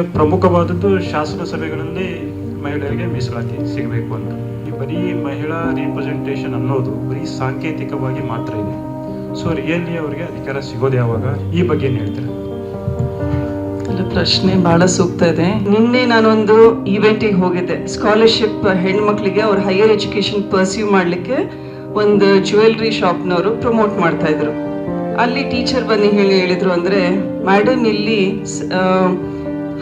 ಪ್ರಮುಖವಾದದ್ದು ಶಾಸನ ಸಭೆಗಳಲ್ಲಿ ಮಹಿಳೆಯರಿಗೆ ಮೀಸಲಾತಿ ಸಿಗಬೇಕು ಅಂತ. ಈ ಬರೀ ಮಹಿಳಾ ರಿಪ್ರೆಸೆಂಟೇಷನ್ ಅನ್ನೋದು ಬರೀ ಸಾಂಕೇತಿಕವಾಗಿ ಮಾತ್ರ ಇದೆ. ಸೊ ರಿಯಲಿ ಅವರಿಗೆ ಅಧಿಕಾರ ಸಿಗೋದು ಯಾವಾಗ ಈ ಬಗ್ಗೆ ಏನು ಹೇಳ್ತಾರೆ? ಪ್ರಶ್ನೆ ಬಹಳ ಸೂಕ್ತ ಇದೆ. ನಿನ್ನೆ ನಾನೊಂದು ಇವೆಂಟಿಗೆ ಹೋಗಿದ್ದೆ. ಸ್ಕಾಲರ್ಶಿಪ್ ಹೆಣ್ಮಕ್ಳಿಗೆ ಅವ್ರ ಹೈಯರ್ ಎಜುಕೇಶನ್ ಪರ್ಸ್ಯೂ ಮಾಡಲಿಕ್ಕೆ ಒಂದು ಜ್ಯುವೆಲ್ರಿ ಶಾಪ್ನವರು ಪ್ರಮೋಟ್ ಮಾಡ್ತಾ ಇದ್ರು. ಅಲ್ಲಿ ಟೀಚರ್ ಬನ್ನಿ ಹೇಳಿ ಹೇಳಿದ್ರು ಅಂದ್ರೆ ಮೇಡಮ್ ಇಲ್ಲಿ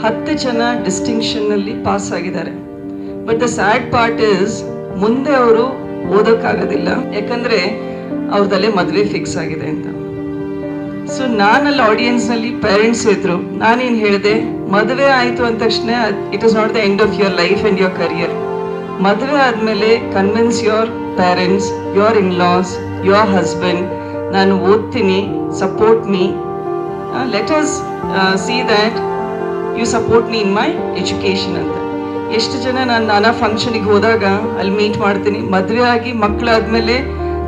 ಹತ್ತು ಜನ ಡಿಸ್ಟಿಂಕ್ಷನ್ ಅಲ್ಲಿ ಪಾಸ್ ಆಗಿದ್ದಾರೆ. But the sad part is ಮುಂದೆ ಅವರು ಓದೋಕ್ಕಾಗೋದಿಲ್ಲ. ಯಾಕಂದ್ರೆ ಅವ್ರದಲ್ಲೇ ಮದುವೆ ಫಿಕ್ಸ್ ಆಗಿದೆ ಅಂತ. ಸೊ ನಾನಲ್ಲಿ ಆಡಿಯನ್ಸ್ನಲ್ಲಿ ಪೇರೆಂಟ್ಸ್ ಇದ್ರು. ನಾನೇನು ಹೇಳಿದೆ? ಮದುವೆ ಆಯಿತು ಅಂದ ತಕ್ಷಣ it is not the end of your life and your career ಮದುವೆ ಆದ್ಮೇಲೆ convince your parents your in laws your husband ನಾನು ಓದ್ತೀನಿ support me let us see that you support me in my education ಅಂತ. ಎಷ್ಟು ಜನ ನಾನು ನಾನಾ ಫಂಕ್ಷನಿಗೆ ಹೋದಾಗ ಅಲ್ಲಿ ಮೀಟ್ ಮಾಡ್ತೀನಿ. ಮದುವೆ ಆಗಿ ಮಕ್ಕಳಾದ್ಮೇಲೆ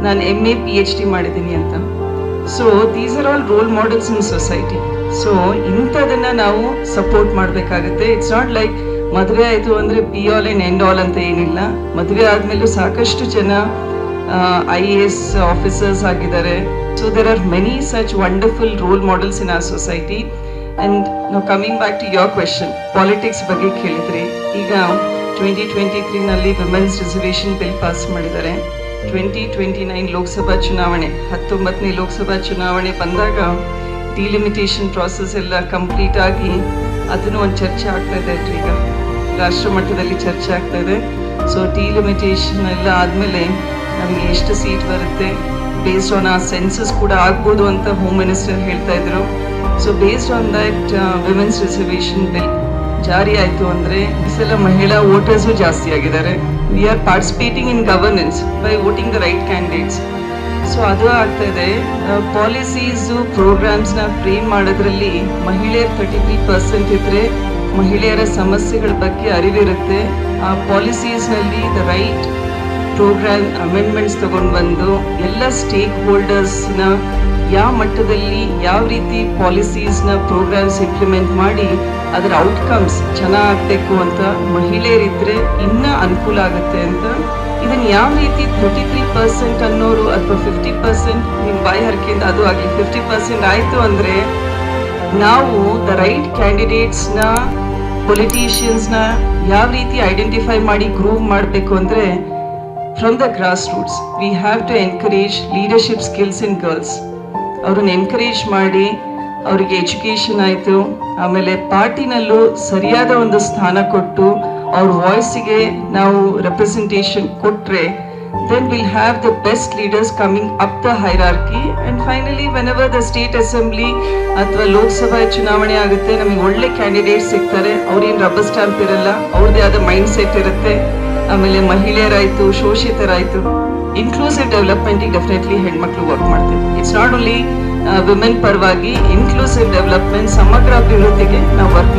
ನಾನು M A P H D ಮಾಡಿದ್ದೀನಿ ಅಂತ. So these are all role models in society so ಇಂಥದನ್ನು ನಾವು ಸಪೋರ್ಟ್ ಮಾಡಬೇಕಾಗುತ್ತೆ. ಇಟ್ಸ್ ನಾಟ್ ಲೈಕ್ ಮದುವೆ ಆಯಿತು ಅಂದರೆ be all and end all ಅಂತ ಏನಿಲ್ಲ. ಮದುವೆ ಆದಮೇಲೂ ಸಾಕಷ್ಟು ಜನ ಐ ಎ ಎಸ್ ಆಫೀಸರ್ಸ್ ಆಗಿದ್ದಾರೆ. So there are many such wonderful role models in our society and ನಾವು coming back to your question politics ಬಗ್ಗೆ ಕೇಳಿದ್ರಿ, ಈಗ twenty twenty ತ್ರೀನಲ್ಲಿ women's reservation bill pass ಮಾಡಿದ್ದಾರೆ. ಟ್ವೆಂಟಿ ಟ್ವೆಂಟಿ ನೈನ್ ಲೋಕಸಭಾ ಚುನಾವಣೆ, ಹತ್ತೊಂಬತ್ತನೇ ಲೋಕಸಭಾ ಚುನಾವಣೆ ಬಂದಾಗ ಡಿಲಿಮಿಟೇಷನ್ ಪ್ರಾಸೆಸ್ ಎಲ್ಲ ಕಂಪ್ಲೀಟ್ ಆಗಿ ಅದನ್ನು ಒಂದು ಚರ್ಚೆ ಆಗ್ತಾ ಇದೆ ಈಗ. ರಾಷ್ಟ್ರ ಮಟ್ಟದಲ್ಲಿ ಚರ್ಚೆ ಆಗ್ತಾ ಇದೆ. ಸೊ ಡಿಲಿಮಿಟೇಷನ್ ಎಲ್ಲ ಆದಮೇಲೆ ನಮಗೆ ಎಷ್ಟು ಸೀಟ್ ಬರುತ್ತೆ ಬೇಸ್ಡ್ ಆನ್ ಆ ಸೆನ್ಸಸ್ ಕೂಡ ಆಗ್ಬೋದು ಅಂತ ಹೋಮ್ ಮಿನಿಸ್ಟರ್ ಹೇಳ್ತಾ ಇದ್ರು. So based on that women's reservation bill ಜಾರಿ ಆಯಿತು ಅಂದರೆ ಈ ಸಲ ಮಹಿಳಾ ವೋಟರ್ಸು ಜಾಸ್ತಿ ಆಗಿದ್ದಾರೆ. We are participating in governance by voting the right candidates so ಅದು ಆಗ್ತಾ ಇದೆ. ಪಾಲಿಸೀಸು ಪ್ರೋಗ್ರಾಮ್ಸ್ನ ಫ್ರೇಮ್ ಮಾಡೋದ್ರಲ್ಲಿ ಮಹಿಳೆಯರು ತರ್ಟಿ ತ್ರೀ ಪರ್ಸೆಂಟ್ ಇದ್ದರೆ ಮಹಿಳೆಯರ ಸಮಸ್ಯೆಗಳ ಬಗ್ಗೆ ಅರಿವಿರುತ್ತೆ. ಆ ಪಾಲಿಸೀಸ್ನಲ್ಲಿ ದ ರೈಟ್ ಪ್ರೋಗ್ರಾಮ್ ಅಮೆಂಡ್ಮೆಂಟ್ಸ್ ತಗೊಂಡು ಬಂದು ಎಲ್ಲ ಸ್ಟೇಕ್ ಹೋಲ್ಡರ್ಸ್ನ ಯಾವ ಮಟ್ಟದಲ್ಲಿ ಯಾವ ರೀತಿ ಪಾಲಿಸೀಸ್ನ ಪ್ರೋಗ್ರಾಮ್ಸ್ ಇಂಪ್ಲಿಮೆಂಟ್ ಮಾಡಿ ಅದರ ಔಟ್ಕಮ್ಸ್ ಚೆನ್ನಾಗಬೇಕು ಅಂತ ಮಹಿಳೆಯರಿದ್ದರೆ ಇನ್ನೂ ಅನುಕೂಲ ಆಗುತ್ತೆ ಅಂತ ಇದನ್ನು ಯಾವ ರೀತಿ ತರ್ಟಿ ತ್ರೀ ಪರ್ಸೆಂಟ್ ಅನ್ನೋರು ಅಥವಾ ಫಿಫ್ಟಿ ಪರ್ಸೆಂಟ್ ನಿಮ್ಮ ಬಾಯಿ ಹರಕೆಯಿಂದ ಅದು ಆಗಲಿ ಫಿಫ್ಟಿ ಪರ್ಸೆಂಟ್ ಆಯಿತು ಅಂದರೆ ನಾವು ದ ರೈಟ್ ಕ್ಯಾಂಡಿಡೇಟ್ಸ್ನ ಪೊಲಿಟೀಷಿಯನ್ಸ್ನ ಯಾವ ರೀತಿ ಐಡೆಂಟಿಫೈ ಮಾಡಿ ಗ್ರೂವ್ ಮಾಡಬೇಕು ಅಂದರೆ from the grass roots we have to encourage leadership skills in girls ಅವ್ರನ್ನ ಎನ್ಕರೇಜ್ ಮಾಡಿ, ಅವರಿಗೆ ಎಜುಕೇಷನ್ ಆಯಿತು, ಆಮೇಲೆ ಪಾರ್ಟಿನಲ್ಲೂ ಸರಿಯಾದ ಒಂದು ಸ್ಥಾನ ಕೊಟ್ಟು ಅವ್ರ ವಾಯ್ಸಿಗೆ ನಾವು ರೆಪ್ರೆಸೆಂಟೇಷನ್ ಕೊಟ್ಟರೆ then will have the best leaders coming up the hierarchy and finally when ever the state assembly ಅಥವಾ ಲೋಕಸಭಾ ಚುನಾವಣೆ ಆಗುತ್ತೆ, ನಮಗೆ ಒಳ್ಳೆ ಕ್ಯಾಂಡಿಡೇಟ್ಸ್ ಸಿಗ್ತಾರೆ. ಅವ್ರೇನು ರಬ್ಬರ್ ಸ್ಟಾಂಪ್ ಇರಲ್ಲ ಅವ್ರದ್ದೇ ಆದ ಮೈಂಡ್ ಸೆಟ್ ಇರುತ್ತೆ. ಆಮೇಲೆ ಮಹಿಳೆಯರಾಯಿತು, ಶೋಷಿತರಾಯಿತು. ಇನ್ಕ್ಲೂಸಿವ್ ಡೆವಲಪ್ಮೆಂಟಿಗೆ ಡೆಫಿನೆಟ್ಲಿ ಹೆಣ್ಮಕ್ಳು ವರ್ಕ್ ಮಾಡ್ತೀವಿ ಇಟ್ಸ್ ನಾಟ್ ಓನ್ಲಿ ವಿಮೆನ್ ಪರವಾಗಿ ಇನ್ಕ್ಲೂಸಿವ್ ಡೆವಲಪ್ಮೆಂಟ್ ಸಮಗ್ರ ಅಭಿವೃದ್ಧಿಗೆ ನಾವು ವರ್ಕ್